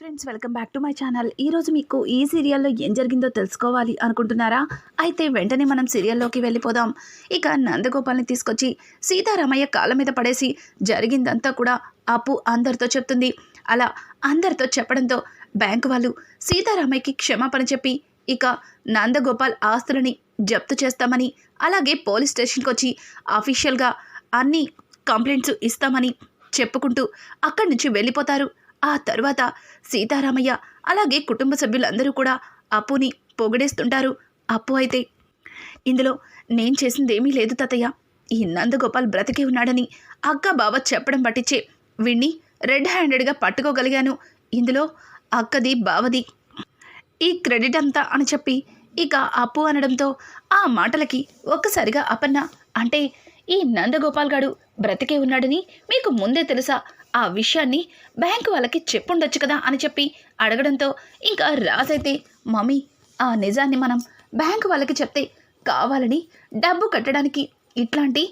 Friends welcome back to my channel ఈరోజు మీకు ఈ సీరియల్లో ఏం జరిగిందో తెలుసుకోవాలి అనుకుంటున్నారా? అయితే వెంటనే మనం సీరియల్లోకి వెళ్ళిపోదాం. ఇక నందగోపాల్ని తీసుకొచ్చి సీతారామయ్య కాళ్ళ మీద పడేసి జరిగిందంతా కూడా అప్పు అందరితో చెప్తుంది. అలా అందరితో చెప్పడంతో బ్యాంకు వాళ్ళు సీతారామయ్యకి క్షమాపణ చెప్పి ఇక నందగోపాల్ ఆస్తులని జప్తు చేస్తామని అలాగే పోలీస్ స్టేషన్కి వచ్చి అఫీషియల్గా అన్ని కంప్లైంట్స్ ఇస్తామని చెప్పుకుంటూ అక్కడి నుంచి వెళ్ళిపోతారు. ఆ తర్వాత సీతారామయ్య అలాగే కుటుంబ సభ్యులందరూ కూడా అప్పుని పొగిడేస్తుంటారు. అప్పు అయితే ఇందులో నేను చేసిందేమీ లేదు తాతయ్య. ఈ నందగోపాల్ బ్రతికే ఉన్నాడని అక్క బావ చెప్పడం పట్టించే వీణ్ణి రెడ్ హ్యాండెడ్గా పట్టుకోగలిగాను. ఇందులో అక్కది బావది ఈ క్రెడిట్ అంతా అని చెప్పి ఇక అప్పు అనడంతో ఆ మాటలకి ఒక్కసారిగా అపన్న అంటే ఈ నందగోపాల్ గాడు బ్రతికే ఉన్నాడని మీకు ముందే తెలుసా? ఆ విషయాన్ని బ్యాంకు వాళ్ళకి చెప్పుండొచ్చు కదా అని చెప్పి అడగడంతో ఇంకా రాజైతే మమ్మీ ఆ నిజాన్ని మనం బ్యాంకు వాళ్ళకి చెప్తే కావాలని డబ్బు కట్టడానికి ఇట్లాంటి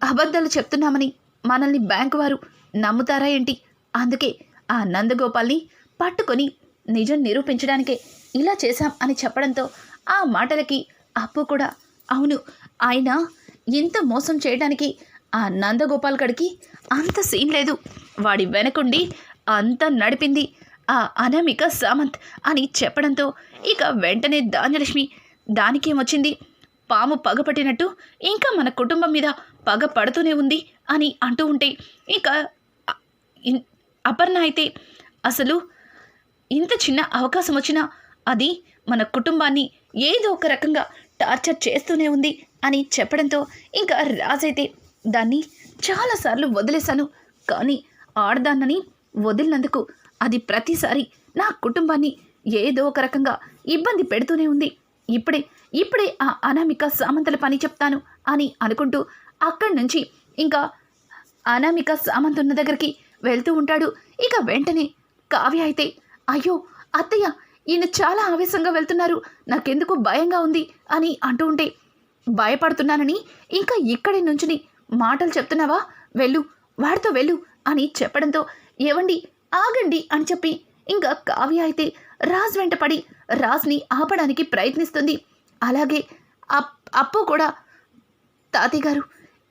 అబద్ధాలు చెప్తున్నామని మనల్ని బ్యాంకు వారు నమ్ముతారా ఏంటి? అందుకే ఆ నందగోపాల్ని పట్టుకొని నిజం నిరూపించడానికే ఇలా చేశాం అని చెప్పడంతో ఆ మాటలకి అప్పు కూడా. అవును ఆయన ఎంత మోసం చేయడానికి ఆ నందగోపాల్ కడికి అంత సీన్ లేదు. వాడి వెనకుండి అంత నడిపింది ఆ అనామిక సామంత్ అని చెప్పడంతో ఇక వెంటనే ధాన్యలక్ష్మి దానికేమొచ్చింది? పాము పగపట్టినట్టు ఇంకా మన కుటుంబం మీద పగ పడుతూనే ఉంది అని అంటూ ఉంటే ఇక అపర్ణ అయితే అసలు ఇంత చిన్న అవకాశం వచ్చినా అది మన కుటుంబాన్ని ఏదో ఒక రకంగా టార్చర్ చేస్తూనే ఉంది అని చెప్పడంతో ఇంకా రాజైతే దాన్ని చాలాసార్లు వదిలేశాను. కానీ ఆడదాన్నని వదిలినందుకు అది ప్రతిసారి నా కుటుంబాన్ని ఏదో ఒక రకంగా ఇబ్బంది పెడుతూనే ఉంది. ఇప్పుడే ఇప్పుడే ఆ అనామిక సామంతల పని చెప్తాను అని అనుకుంటూ అక్కడి నుంచి ఇంకా అనామిక సామంత్ ఉన్న దగ్గరికి వెళ్తూ ఉంటాడు. ఇక వెంటనే కావ్య అయితే అయ్యో అత్తయ్య ఈయన చాలా ఆవేశంగా వెళ్తున్నారు. నాకెందుకు భయంగా ఉంది? అని అంటూ ఉంటే భయపడుతున్నానని ఇంకా ఇక్కడి నుంచి మాటలు చెప్తున్నావా? వెళ్ళు వాడితో వెళ్ళు అని చెప్పడంతో ఏవండి ఆగండి అని చెప్పి ఇంకా కావ్య అయితే రాజ్ వెంట పడి రాజ్ని ఆపడానికి ప్రయత్నిస్తుంది. అలాగే అప్ అప్పు కూడా తాతయ్య గారు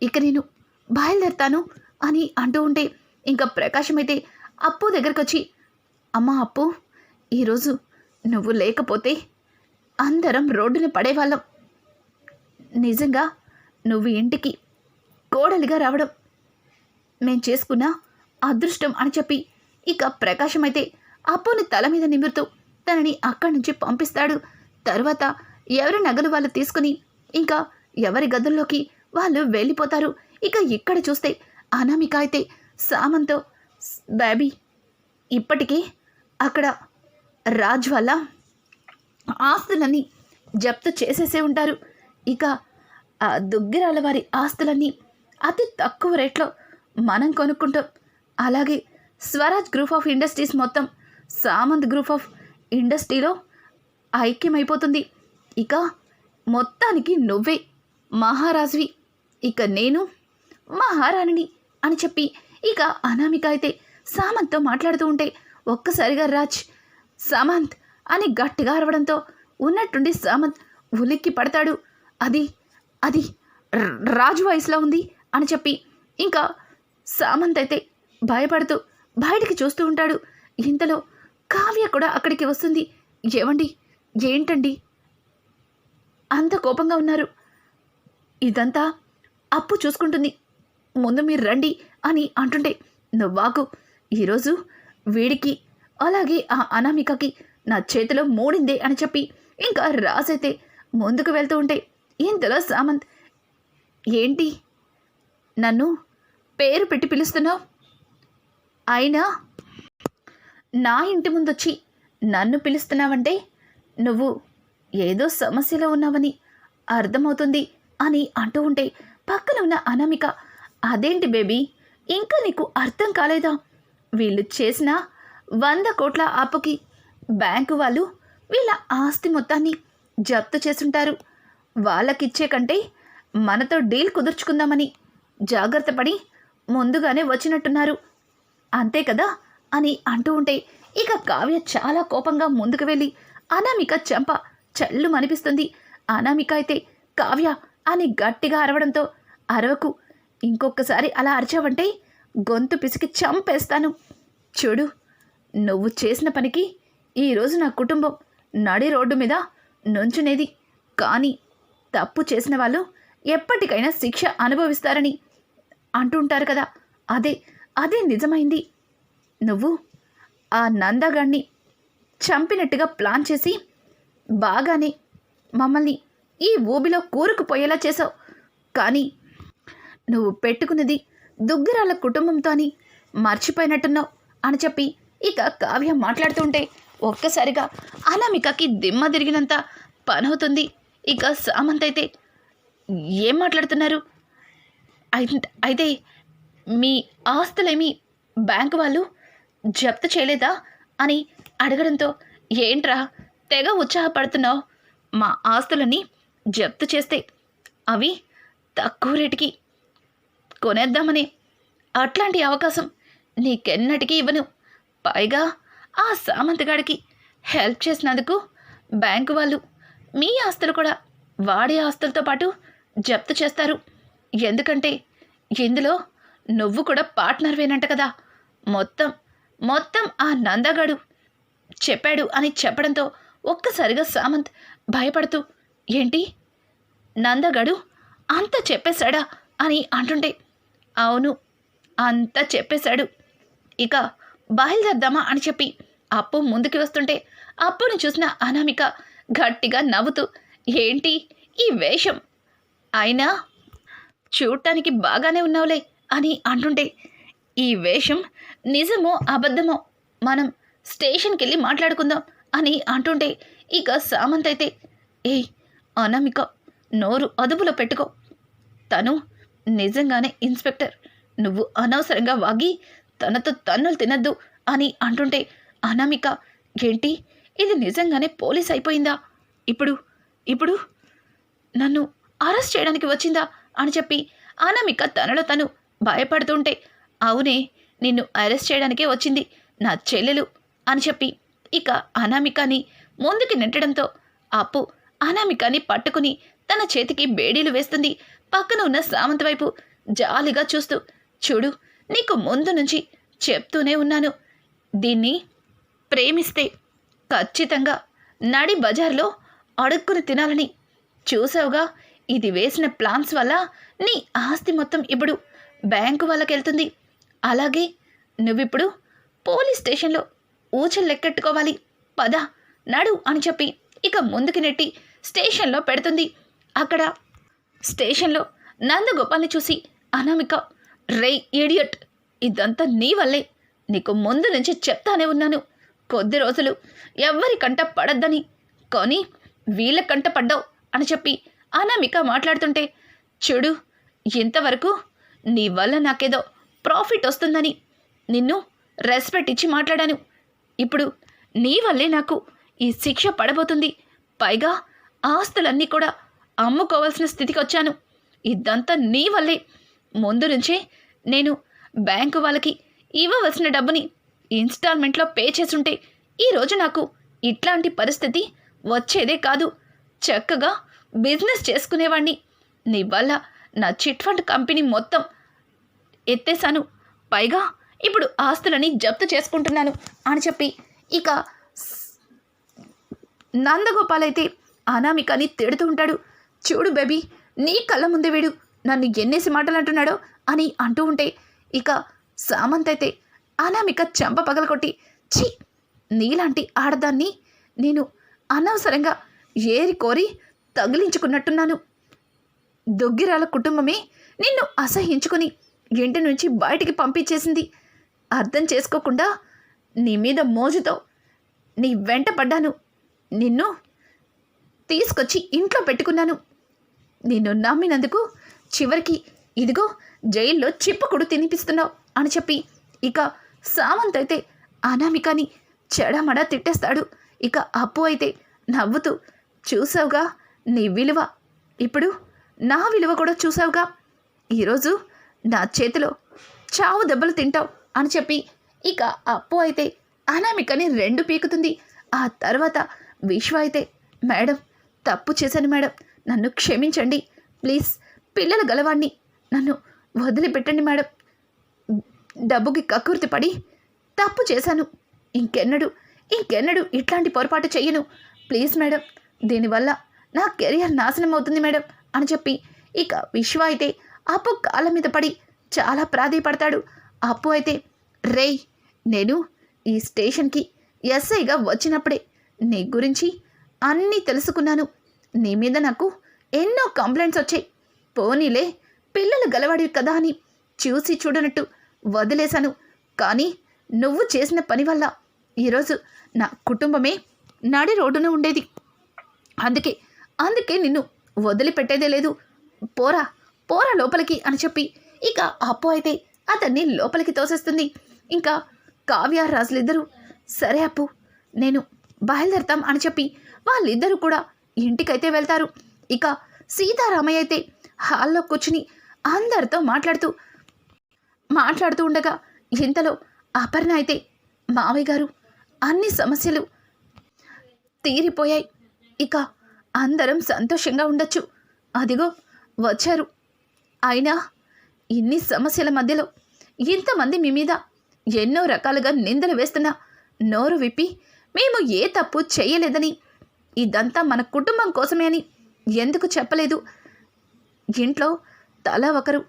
ఇక నేను బయలుదేరుతాను అని అంటూ ఉంటే ఇంకా ప్రకాశం అయితే అప్పు దగ్గరకు వచ్చి అమ్మా అప్పు ఈరోజు నువ్వు లేకపోతే అందరం రోడ్డున పడేవాళ్ళం. నిజంగా నువ్వు ఇంటికి కోడలిగా రావడం. మేం చేసుకున్న అదృష్టం అని చెప్పి ఇక ప్రకాశం అయితే అప్పుని తల మీద నిమురుతూ తనని అక్కడి నుంచి పంపిస్తాడు. తర్వాత ఎవరి నగలు వాళ్ళు తీసుకుని ఇంకా ఎవరి గదుల్లోకి వాళ్ళు వెళ్ళిపోతారు. ఇక ఇక్కడ చూస్తే అనామిక అయితే సామంతో బేబీ ఇప్పటికీ అక్కడ రాజ్ వల్ల ఆస్తులన్నీ జప్తు చేసేసే ఉంటారు. ఇక ఆ దుగ్గిరాల వారి ఆస్తులన్నీ అతి తక్కువ రేట్లో మనం కొనుక్కుంటాం. అలాగే స్వరాజ్ గ్రూప్ ఆఫ్ ఇండస్ట్రీస్ మొత్తం సామంత్ గ్రూప్ ఆఫ్ ఇండస్ట్రీలో ఐక్యమైపోతుంది. ఇక మొత్తానికి నువ్వే మహారాజువి. ఇక నేను మహారాణిని అని చెప్పి ఇక అనామిక అయితే సామంత్తో మాట్లాడుతూ ఉంటే ఒక్కసారిగా రాజ్ సామంత్ అని గట్టిగా అరవడంతో ఉన్నట్టుండి సామంత్ ఉలిక్కి పడతాడు. అది అది రాజు వయసులో ఉంది. అని చెప్పి ఇంకా సామంత్ అయితే భయపడుతూ బయటికి చూస్తూ ఉంటాడు. ఇంతలో కావ్య కూడా అక్కడికి వస్తుంది. ఏవండి? ఏంటండి? అంత కోపంగా ఉన్నారు. ఇదంతా అప్పు చూసుకుంటుంది. ముందు మీరు రండి అని అంటుంటే నువ్వాకు ఈరోజు వీడికి అలాగే ఆ అనామికకి నా చేతిలో మూడిందే అని చెప్పి ఇంకా రాసైతే ముందుకు వెళ్తూ ఉంటే ఇంతలో సామంత్? ఏంటి? నన్ను పేరు పెట్టి పిలుస్తున్నావు? అయినా నా ఇంటి ముందొచ్చి నన్ను పిలుస్తున్నావంటే నువ్వు ఏదో సమస్యలో ఉన్నావని అర్థమవుతుంది అని అంటూ ఉంటే పక్కన ఉన్న అనామిక అదేంటి బేబీ? ఇంకా నీకు అర్థం కాలేదా? వీళ్ళు చేసిన వంద కోట్ల అప్పుకి బ్యాంకు వాళ్ళు వీళ్ళ ఆస్తి మొత్తాన్ని జప్తు చేసుంటారు వాళ్ళకిచ్చే కంటే మనతో డీల్ కుదుర్చుకుందామని జాగ్రత్త పడి ముందుగానే వచ్చినట్టున్నారు. అంతే కదా? అని అంటూ ఉంటే ఇక కావ్య చాలా కోపంగా ముందుకు వెళ్ళి అనామిక చెంప చల్లు మనిపిస్తుంది. అనామిక అయితే కావ్య అని గట్టిగా అరవడంతో అరవకు ఇంకొకసారి అలా అరిచావంటే గొంతు పిసికి చంపేస్తాను. చూడు నువ్వు చేసిన పనికి ఈరోజు నా కుటుంబం నడి రోడ్డు మీద నుంచునేది. కానీ తప్పు చేసిన వాళ్ళు ఎప్పటికైనా శిక్ష అనుభవిస్తారని అంటుంటారు కదా. అదే అదే నిజమైంది. నువ్వు ఆ నందగాణ్ణి చంపినట్టుగా ప్లాన్ చేసి బాగానే మమ్మల్ని ఈ ఊబిలో కూరుకుపోయేలా చేసావు కానీ నువ్వు పెట్టుకున్నది దుగ్గరాల కుటుంబంతో అని మర్చిపోయినట్టున్నావు అని చెప్పి ఇక కావ్య మాట్లాడుతుంటే ఒక్కసారిగా అనామికకి దిమ్మ తిరిగినంత పనవుతుంది. ఇక సామంత్ అయితే ఏం మాట్లాడుతున్నారు? అయితే మీ ఆస్తులేమి బ్యాంకు వాళ్ళు జప్తు చేయలేదా? అని అడగడంతో ఏంట్రా తెగ ఉత్సాహపడుతున్నావు? మా ఆస్తులని జప్తు చేస్తే అవి తక్కువ రేటుకి కొనేద్దామని అట్లాంటి అవకాశం నీకెన్నటికీ ఇవ్వను. పైగా ఆ సామంతగాడికి హెల్ప్ చేసినందుకు బ్యాంకు వాళ్ళు మీ ఆస్తులు కూడా వాడి ఆస్తులతో పాటు జప్తు చేస్తారు. ఎందుకంటే ఇందులో నువ్వు కూడా పార్ట్నర్వేనంట కదా. మొత్తం మొత్తం ఆ నందగాడు చెప్పాడు అని చెప్పడంతో ఒక్కసారిగా సామంత్ భయపడుతూ ఏంటి? నందగాడు అంత చెప్పేశాడా? అని అంటుంటే అవును అంతా చెప్పేశాడు. ఇక బయలుదేరదామా? అని చెప్పి అప్పు ముందుకు వస్తుంటే అప్పును చూసిన అనామిక గట్టిగా నవ్వుతూ ఏంటి ఈ వేషం? అయినా చూడటానికి బాగానే ఉన్నావులే అని అంటుంటే ఈ వేషం నిజమో అబద్ధమో మనం స్టేషన్కి వెళ్ళి మాట్లాడుకుందాం అని అంటుంటే ఇక సామంత్ అయితే ఏయ్ అనామిక నోరు అదుపులో పెట్టుకో. తను నిజంగానే ఇన్స్పెక్టర్. నువ్వు అనవసరంగా వాగి తనతో తన్నులు తినద్దు అని అంటుంటే అనామిక ఏంటి? ఇది నిజంగానే పోలీస్ అయిపోయిందా? ఇప్పుడు ఇప్పుడు నన్ను అరెస్ట్ చేయడానికి వచ్చిందా? అని చెప్పి అనామిక తనలో తను భయపడుతుంటే అవునే నిన్ను అరెస్ట్ చేయడానికే వచ్చింది నా చెల్లెలు అని చెప్పి ఇక అనామికని ముందుకి నెట్టడంతో అప్పు అనామికని పట్టుకుని తన చేతికి బేడీలు వేస్తుంది. పక్కన ఉన్న సామంత్ వైపు జాలిగా చూస్తూ చూడు నీకు ముందు నుంచి చెప్తూనే ఉన్నాను. దీన్ని ప్రేమిస్తే ఖచ్చితంగా నడి బజార్లో అడుక్కుని తినాలని చూసావుగా ఇది వేసిన ప్లాన్స్ వల్ల నీ ఆస్తి మొత్తం ఇప్పుడు బ్యాంకు వాళ్ళకి వెళ్తుంది అలాగే నువ్విప్పుడు పోలీస్ స్టేషన్లో ఊచలు లెక్కెట్టుకోవాలి పద నడు అని చెప్పి ఇక ముందుకి నెట్టి స్టేషన్లో పెడుతుంది. అక్కడ స్టేషన్లో నందగోపాల్ని చూసి అనామిక రే ఇడియట్ ఇదంతా నీ వల్లే. నీకు ముందు నుంచి చెప్తానే ఉన్నాను. కొద్ది రోజులు ఎవ్వరి కంట పడద్దని. కానీ వీళ్ళ కంట పడ్డావు అని చెప్పి అనామిక మాట్లాడుతుంటే చూడు ఇంతవరకు నీ వల్ల నాకేదో ప్రాఫిట్ వస్తుందని. నిన్ను రెస్పెక్ట్ ఇచ్చి మాట్లాడాను. ఇప్పుడు నీ వల్లే నాకు ఈ శిక్ష పడబోతుంది. పైగా ఆస్తులన్నీ కూడా అమ్ముకోవాల్సిన స్థితికి వచ్చాను ఇదంతా నీ వల్లే. ముందు నుంచే నేను బ్యాంకు వాళ్ళకి ఇవ్వవలసిన డబ్బుని ఇన్స్టాల్మెంట్లో పే చేసుంటే ఈరోజు నాకు ఇట్లాంటి పరిస్థితి వచ్చేదే కాదు. చక్కగా బిజినెస్ చేసుకునేవాడిని నీ వల్ల నా చిట్ ఫండ్ కంపెనీ మొత్తం ఎత్తేశాను. పైగా ఇప్పుడు ఆస్తులని జప్తు చేసుకుంటున్నాను అని చెప్పి ఇక నందగోపాల్ అయితే అనామికని తిడుతూ ఉంటాడు. చూడు బేబీ నీ కళ్ళ ముందే వీడు నన్ను ఎన్నేసి మాటలు అంటున్నాడో అని అంటూ ఉంటే ఇక సామంత్ అయితే అనామిక చెంప పగలకొట్టి ఛీ నీలాంటి ఆడదాన్ని నేను అనవసరంగా ఏరి కోరి తగిలించుకున్నట్టున్నాను. దొగ్గిరాల కుటుంబమే నిన్ను అసహించుకుని ఇంటి నుంచి బయటికి పంపించేసింది. అర్థం చేసుకోకుండా నీ మీద మోజుతో నీ వెంట పడ్డాను. నిన్ను తీసుకొచ్చి ఇంట్లో పెట్టుకున్నాను. నిన్ను నమ్మినందుకు చివరికి ఇదిగో జైల్లో చిప్పకుడు తినిపిస్తున్నావు అని చెప్పి ఇక సామంత్ అయితే అనామికని చెడమడా తిట్టేస్తాడు. ఇక అప్పు అయితే నవ్వుతూ చూసావుగా నీ విలువ. ఇప్పుడు నా విలువ కూడా చూసావుగా? ఈరోజు నా చేతిలో చావు దెబ్బలు తింటావు అని చెప్పి ఇక అప్పు అయితే అనామికని రెండు పీకుతుంది. ఆ తర్వాత విశ్వ అయితే మేడం తప్పు చేశాను మేడం. నన్ను క్షమించండి. ప్లీజ్ పిల్లల గలవాణ్ణి. నన్ను వదిలిపెట్టండి మేడం. డబ్బుకి కక్కుర్తి పడి తప్పు చేశాను. ఇంకెన్నడు ఇంకెన్నడు ఇట్లాంటి పొరపాటు చెయ్యను. ప్లీజ్ మేడం దీనివల్ల నా కెరియర్ నాశనం అవుతుంది మేడం అని చెప్పి ఇక విశ్వ అయితే అప్పు కాళ్ళ మీద పడి చాలా ప్రాధేయపడతాడు. అప్పు అయితే రేయ్ నేను ఈ స్టేషన్కి ఎస్ఐగా వచ్చినప్పుడే నీ గురించి అన్నీ తెలుసుకున్నాను. నీ మీద నాకు ఎన్నో కంప్లైంట్స్ వచ్చాయి. పోనీలే పిల్లలు గలవాడివి కదా అని చూసి చూడనట్టు వదిలేశాను. కానీ నువ్వు చేసిన పని వల్ల ఈరోజు నా కుటుంబమే నడి రోడ్డున ఉండేది. అందుకే అందుకే నిన్ను వదిలిపెట్టేదే లేదు. పోరా పోరా లోపలికి అని చెప్పి ఇక అప్పు అయితే అతన్ని లోపలికి తోసేస్తుంది. ఇంకా కావ్య రాజులిద్దరూ సరే అప్పు నేను బయలుదేరతాం అని చెప్పి వాళ్ళిద్దరూ కూడా ఇంటికైతే వెళ్తారు. ఇక సీతారామయ్య అయితే హాల్లో కూర్చుని అందరితో మాట్లాడుతూ మాట్లాడుతూ ఉండగా ఇంతలో అపర్ణ అయితే మావయ్య గారు అన్ని సమస్యలు తీరిపోయాయి. ఇక అందరం సంతోషంగా ఉండొచ్చు. అదిగో వచ్చారు. అయినా ఇన్ని సమస్యల మధ్యలో ఇంతమంది మీ మీద ఎన్నో రకాలుగా నిందలు వేస్తున్నా నోరు విప్పి మేము ఏ తప్పు చేయలేదని ఇదంతా మన కుటుంబం కోసమే అని ఎందుకు చెప్పలేదు? ఇంట్లో తల ఒకరు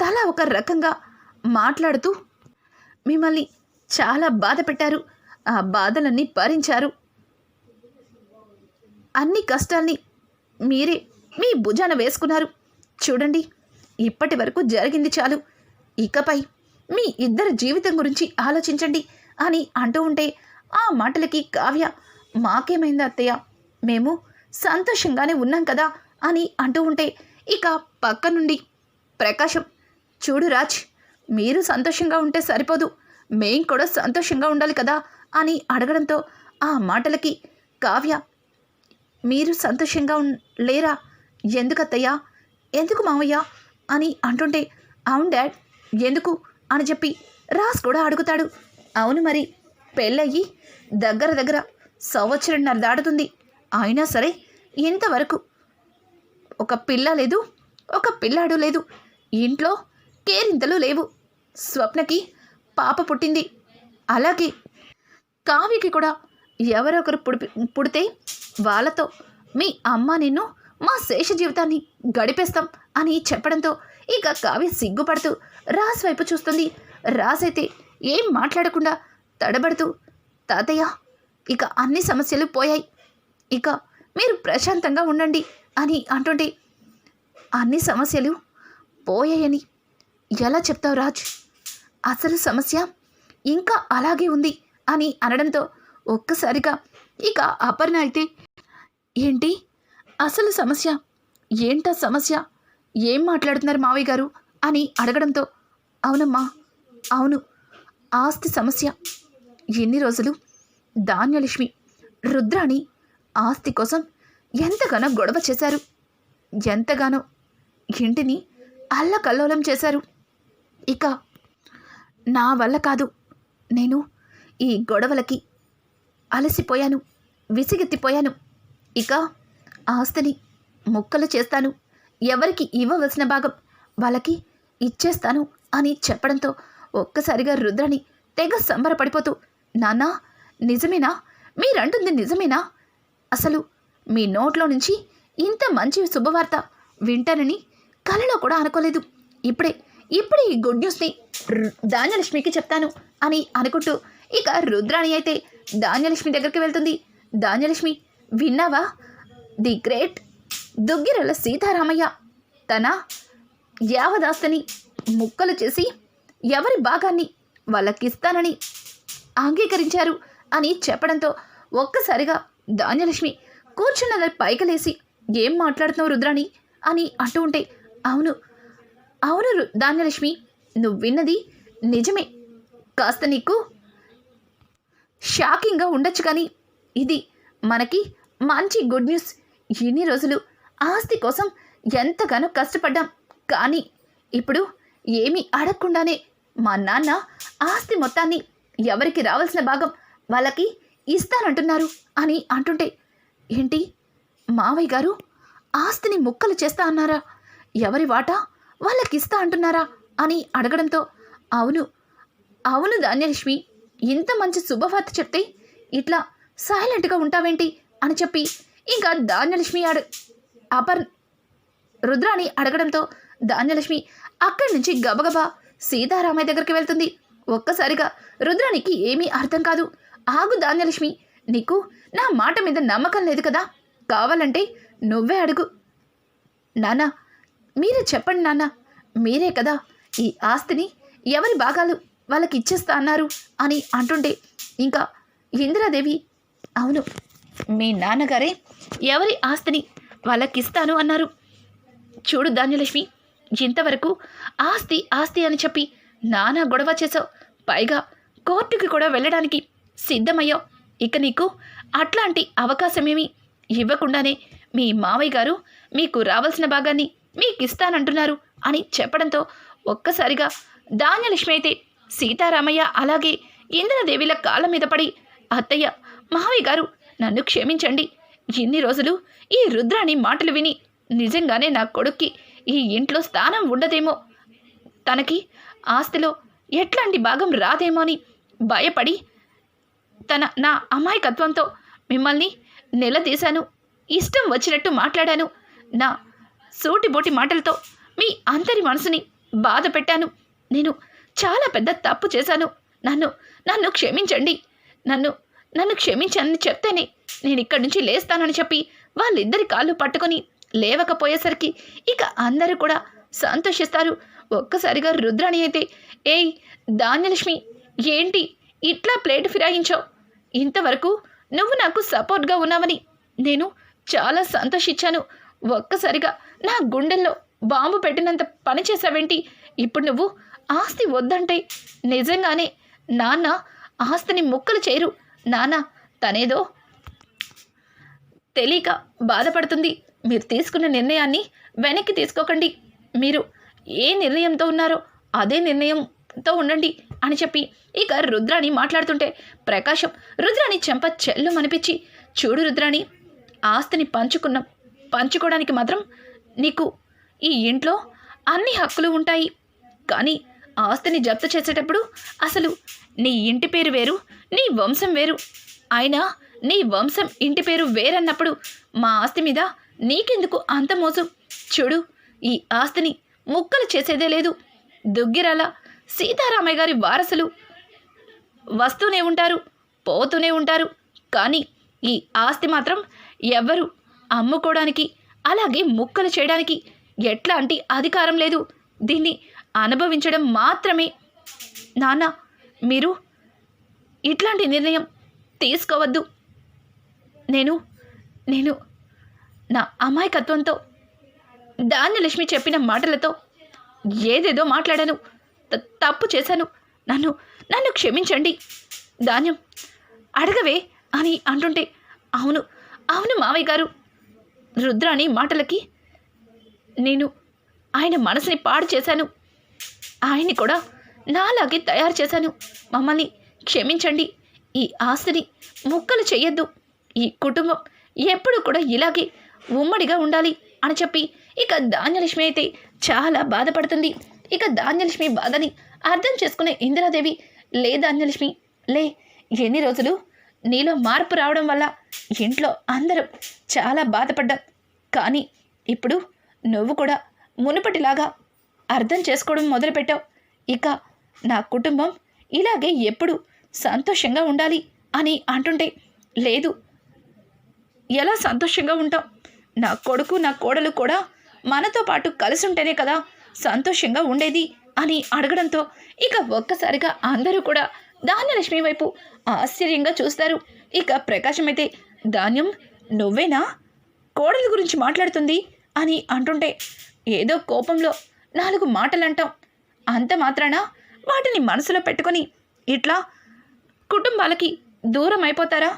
తల ఒక రకంగా మాట్లాడుతూ మిమ్మల్ని చాలా బాధ పెట్టారు ఆ బాధలన్నీ భరించారు. అన్ని కష్టాల్ని మీరే మీ భుజాన వేసుకున్నారు. చూడండి ఇప్పటి వరకు జరిగింది చాలు. ఇకపై మీ ఇద్దరి జీవితం గురించి ఆలోచించండి అని అంటూ ఉంటే ఆ మాటలకి కావ్య మాకేమైంది అత్తయ్య? మేము సంతోషంగానే ఉన్నాం కదా అని అంటూ ఉంటే ఇక పక్క నుండి ప్రకాశం చూడు రాజ్ మీరు సంతోషంగా ఉంటే సరిపోదు. మేం కూడా సంతోషంగా ఉండాలి కదా అని అడగడంతో ఆ మాటలకి కావ్య మీరు సంతోషంగా లేరా లేరా? ఎందుకత్తయ్యా? ఎందుకు మామయ్య అని అంటుంటే అవును డాడ్ ఎందుకు? అని చెప్పి రాస్ కూడా అడుగుతాడు. అవును మరి పెళ్ళయ్యి దగ్గర దగ్గర సంవత్సరంన్నర దాటుతుంది. అయినా సరే ఇంతవరకు ఒక పిల్ల లేదు ఒక పిల్లాడు లేదు. ఇంట్లో కేరింతలు లేవు. స్వప్నకి పాప పుట్టింది. అలాగే కావ్యకి కూడా ఎవరొకరు పుడిపి పుడితే వాళ్ళతో మీ అమ్మ నిన్ను మా శేష జీవితాన్ని గడిపేస్తాం అని చెప్పడంతో ఇక కావ్య సిగ్గుపడుతూ రాస్ వైపు చూస్తుంది. రాస్ అయితే ఏం మాట్లాడకుండా తడబడుతూ తాతయ్య ఇక అన్ని సమస్యలు పోయాయి. ఇక మీరు ప్రశాంతంగా ఉండండి అని అంటుంటే అన్ని సమస్యలు పోయాయని ఎలా చెప్తావు రాజ్? అసలు సమస్య ఇంకా అలాగే ఉంది అని అనడంతో ఒక్కసారిగా. ఇక అపర్ణ అయితే ఏంటి? అసలు సమస్య? ఏంటా సమస్య? ఏం మాట్లాడుతున్నారు మావయ్య గారు? అని అడగడంతో అవునమ్మా అవును. ఆస్తి సమస్య. ఎన్ని రోజులు? ధాన్యలక్ష్మి రుద్రాణి ఆస్తి కోసం ఎంతగానో గొడవ చేశారు. ఎంతగానో ఇంటిని అల్లకల్లోలం చేశారు. ఇక నా వల్ల కాదు. నేను ఈ గొడవలకి అలసిపోయాను. విసిగెత్తిపోయాను. ఇక ఆస్తిని ముక్కలు చేస్తాను. ఎవరికి ఇవ్వవలసిన భాగం వాళ్ళకి ఇచ్చేస్తాను అని చెప్పడంతో ఒక్కసారిగా రుద్రని తెగ సంబరపడిపోతూ నాన్నా నిజమేనా? మీరంటుంది నిజమేనా? అసలు మీ నోట్లో నుంచి ఇంత మంచి శుభవార్త వింటానని కలలో కూడా అనుకోలేదు. ఇప్పుడే ఇప్పుడే ఈ గుడ్ న్యూస్ని ధాన్యలక్ష్మికి చెప్తాను అని అనుకుంటూ ఇక రుద్రాణి అయితే ధాన్యలక్ష్మి దగ్గరికి వెళ్తుంది. ధాన్యలక్ష్మి విన్నావా? ది గ్రేట్ దుగ్గిరల సీతారామయ్య తన యావదాస్తిని ముక్కలు చేసి ఎవరి భాగాన్ని వాళ్ళకిస్తానని అంగీకరించారు అని చెప్పడంతో ఒక్కసారిగా ధాన్యలక్ష్మి కూర్చున్నది పైకలేసి ఏం మాట్లాడుతున్నావు రుద్రాణి? అని అంటూ ఉంటే అవును అవును రు- ధాన్యలక్ష్మి నువ్వు విన్నది నిజమే. కాస్త నీకు షాకింగ్గా ఉండొచ్చు కానీ ఇది మనకి మంచి గుడ్ న్యూస్. ఇన్ని రోజులు ఆస్తి కోసం ఎంతగానో కష్టపడ్డాం కానీ ఇప్పుడు ఏమీ అడగకుండానే మా నాన్న ఆస్తి మొత్తాన్ని ఎవరికి రావాల్సిన భాగం వాళ్ళకి ఇస్తానంటున్నారు అని అంటుంటే ఏంటి? మావయ్య గారు ఆస్తిని ముక్కలు చేస్తా అన్నారా? ఎవరి వాటా వాళ్ళకి ఇస్తా అంటున్నారా? అని అడగడంతో అవును అవును ధాన్యలక్ష్మి ఇంత మంచి శుభవార్త చెప్తే ఇట్లా సైలెంట్గా ఉంటావేంటి? అని చెప్పి ఇంకా ధాన్యలక్ష్మి ఆడు అపర్ రుద్రాని అడగడంతో ధాన్యలక్ష్మి అక్కడి నుంచి గబగబా సీతారామయ్య దగ్గరికి వెళ్తుంది. ఒక్కసారిగా రుద్రానికి ఏమీ అర్థం కాదు. ఆగు ధాన్యలక్ష్మి నీకు నా మాట మీద నమ్మకం లేదు కదా? కావాలంటే నువ్వే అడుగు. నాన్న మీరే చెప్పండి నాన్న మీరే కదా ఈ ఆస్తిని ఎవరి భాగాలు? వాళ్ళకి ఇచ్చేస్తా అన్నారు అని అంటుంటే ఇంకా ఇందిరాదేవి అవును మీ నాన్నగారే ఎవరి ఆస్తిని వాళ్ళకి ఇస్తాను అన్నారు. చూడు ధాన్యలక్ష్మి ఇంతవరకు ఆస్తి ఆస్తి అని చెప్పి నానా గొడవ చేసావు పైగా కోర్టుకి కూడా వెళ్ళడానికి సిద్ధమయ్యావు. ఇక నీకు అట్లాంటి అవకాశమేమి ఇవ్వకుండానే మీ మావయ్య గారు మీకు రావాల్సిన భాగాన్ని మీకు ఇస్తానంటున్నారు అని చెప్పడంతో ఒక్కసారిగా ధాన్యలక్ష్మి అయితే సీతారామయ్య అలాగే ఇంద్రదేవిల కాళ్ళ మీద పడి అత్తయ్య మావి గారు నన్ను క్షమించండి. ఇన్ని రోజులు ఈ రుద్రాని మాటలు విని నిజంగానే నా కొడుక్కి ఈ ఇంట్లో స్థానం ఉండదేమో. తనకి ఆస్తిలో ఎట్లాంటి భాగం రాదేమో అని భయపడి తన నా అమాయకత్వంతో మిమ్మల్ని నిలదీశాను. ఇష్టం వచ్చినట్టు మాట్లాడాను. నా సూటిబోటి మాటలతో మీ అందరి మనసుని బాధ పెట్టాను నేను చాలా పెద్ద తప్పు చేశాను. నన్ను నన్ను క్షమించండి. నన్ను నన్ను క్షమించని చెప్తేనే నేను ఇక్కడి నుంచి లేస్తానని చెప్పి వాళ్ళిద్దరి కాళ్ళు పట్టుకొని లేవకపోయేసరికి ఇక అందరూ కూడా సంతోషిస్తారు. ఒక్కసారిగా రుద్రాణి అయితే ఏయ్ ధాన్యలక్ష్మి ఏంటి ఇట్లా ప్లేట్ ఫిరాయించావు? ఇంతవరకు నువ్వు నాకు సపోర్ట్గా ఉన్నావని నేను చాలా సంతోషించాను. ఒక్కసారిగా నా గుండెల్లో బాంబు పెట్టినంత పని చేసావేంటి ఇప్పుడు నువ్వు ఆస్తి వద్దంటే నిజంగానే నాన్న ఆస్తిని ముక్కలు చేరు నాన్న తనేదో తెలియక బాధపడుతుంది. మీరు తీసుకున్న నిర్ణయాన్ని వెనక్కి తీసుకోకండి. మీరు ఏ నిర్ణయంతో ఉన్నారో అదే నిర్ణయంతో ఉండండి అని చెప్పి ఇక రుద్రాణి మాట్లాడుతుంటే ప్రకాశం రుద్రాణి చెంప చెల్లు అనిపించి చూడు రుద్రాణి ఆస్తిని పంచుకున్నాం పంచుకోవడానికి మాత్రం నీకు ఈ ఇంట్లో అన్ని హక్కులు ఉంటాయి. కానీ ఆస్తిని జప్తు చేసేటప్పుడు అసలు నీ ఇంటి పేరు వేరు నీ వంశం వేరు. అయినా నీ వంశం ఇంటి పేరు వేరన్నప్పుడు మా ఆస్తి మీద నీకెందుకు అంత మోసు? చూడు ఈ ఆస్తిని ముక్కలు చేసేదే లేదు. దుగ్గిరాల సీతారామయ్య గారి వారసులు వస్తూనే ఉంటారు పోతూనే ఉంటారు. కానీ ఈ ఆస్తి మాత్రం ఎవ్వరు అమ్ముకోవడానికి అలాగే ముక్కలు చేయడానికి ఎట్లాంటి అధికారం లేదు. దీన్ని అనుభవించడం మాత్రమే. నాన్న మీరు ఇట్లాంటి నిర్ణయం తీసుకోవద్దు. నేను నేను నా అమాయకత్వంతో ధాన్యలక్ష్మి చెప్పిన మాటలతో ఏదేదో మాట్లాడాను. త- తప్పు చేశాను. నన్ను నన్ను క్షమించండి. ధాన్యం అడగవే అని అంటుంటే అవును అవును మావయ్య గారు. రుద్రాని మాటలకి నేను ఆయన మనసుని పాడు చేశాను. ఆయన్ని కూడా నాలాగే తయారు చేశాను. మమ్మల్ని క్షమించండి. ఈ ఆస్తిని ముక్కలు చేయొద్దు. ఈ కుటుంబం ఎప్పుడు కూడా ఇలాగే ఉమ్మడిగా ఉండాలి అని చెప్పి ఇక ధాన్యలక్ష్మి అయితే చాలా బాధపడుతుంది. ఇక ధాన్యలక్ష్మి బాధని అర్థం చేసుకునే ఇందిరాదేవి లే ధాన్యలక్ష్మి లే ఎన్ని రోజులు? నీలో మార్పు రావడం వల్ల ఇంట్లో అందరూ చాలా బాధపడ్డాం కానీ ఇప్పుడు నువ్వు కూడా మునుపటిలాగా అర్థం చేసుకోవడం మొదలుపెట్టావు. ఇక నా కుటుంబం ఇలాగే ఎప్పుడు సంతోషంగా ఉండాలి అని అంటుంటే లేదు. ఎలా సంతోషంగా ఉంటాం? నా కొడుకు నా కోడలు కూడా మనతో పాటు కలిసి ఉంటేనే కదా సంతోషంగా ఉండేది అని అడగడంతో ఇక ఒక్కసారిగా అందరూ కూడా ధాన్యలక్ష్మి వైపు ఆశ్చర్యంగా చూస్తారు. ఇక ప్రకాశం అయితే ధాన్యం నువ్వేనా? కోడలు గురించి మాట్లాడుతుంది అని అంటుంటే ఏదో కోపంలో నాలుగు మాటలు అంటాం అంత మాత్రాన? వాటిని మనసులో పెట్టుకొని ఇట్లా కుటుంబాలకి దూరం అయిపోతారా?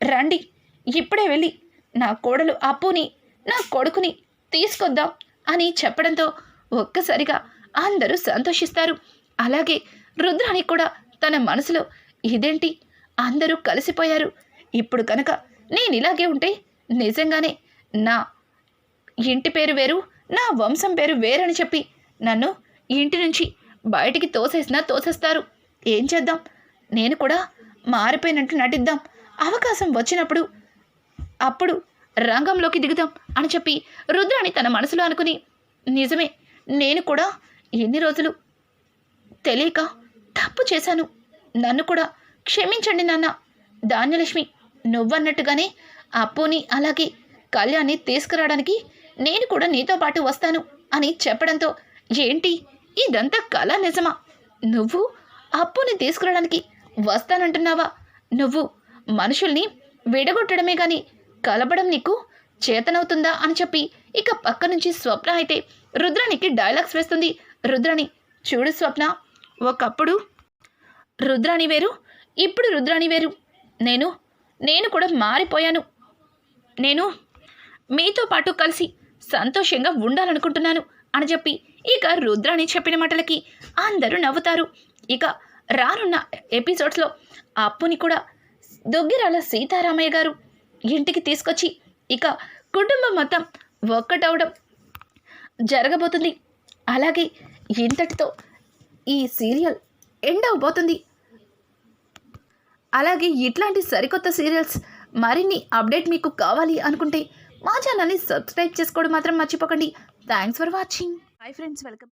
రండి ఇప్పుడే వెళ్ళి నా కోడలు అప్పుని నా కొడుకుని తీసుకొద్దాం అని చెప్పడంతో ఒక్కసారిగా అందరూ సంతోషిస్తారు. అలాగే రుద్రానికి కూడా తన మనసులో ఇదేంటి? అందరూ కలిసిపోయారు. ఇప్పుడు కనుక నేను ఇలాగే ఉంటే నిజంగానే నా ఇంటి పేరు వేరు నా వంశం పేరు వేరని చెప్పి నన్ను ఇంటి నుంచి బయటికి తోసేసినా తోసేస్తారు. ఏం చేద్దాం? నేను కూడా మారిపోయినట్టు నటిద్దాం. అవకాశం వచ్చినప్పుడు అప్పుడు రంగంలోకి దిగుదాం అని చెప్పి రుద్రాణి తన మనసులో అనుకుని నిజమే నేను కూడా ఎన్ని రోజులు తెలియక తప్పు చేశాను. నన్ను కూడా క్షమించండి నాన్న. ధాన్యలక్ష్మి నువ్వన్నట్టుగానే అప్పుని అలాగే కళ్యాణ్ని తీసుకురావడానికి నేను కూడా నీతో పాటు వస్తాను అని చెప్పడంతో ఏంటి? ఇదంతా కళ నిజమా? నువ్వు అప్పుని తీసుకురావడానికి వస్తానంటున్నావా? నువ్వు మనుషుల్ని విడగొట్టడమే కానీ కలపడం నీకు చేతనవుతుందా అని చెప్పి ఇక పక్క నుంచి స్వప్న అయితే రుద్రానికి డైలాగ్స్ వేస్తుంది. రుద్రాణి చూడు స్వప్న ఒకప్పుడు రుద్రాణి వేరు ఇప్పుడు రుద్రాణి వేరు. నేను నేను కూడా మారిపోయాను. నేను మీతో పాటు కలిసి సంతోషంగా ఉండాలనుకుంటున్నాను అని చెప్పి ఇక రుద్రాణి చెప్పిన మాటలకి అందరూ నవ్వుతారు. ఇక రానున్న ఎపిసోడ్స్లో అప్పుని కూడా దొగ్గిరాల సీతారామయ్య గారు ఇంటికి తీసుకొచ్చి ఇక కుటుంబం మొత్తం ఒక్కటవడం జరగబోతుంది. అలాగే ఇంతటితో ఈ సీరియల్ ఎండ్ అవబోతుంది. అలాగే ఇట్లాంటి సరికొత్త సీరియల్స్ మరిన్ని అప్డేట్ మీకు కావాలి అనుకుంటే మా ఛానల్ని సబ్స్క్రైబ్ చేసుకోవడం మాత్రం మర్చిపోకండి. Thanks for watching. Hi friends welcome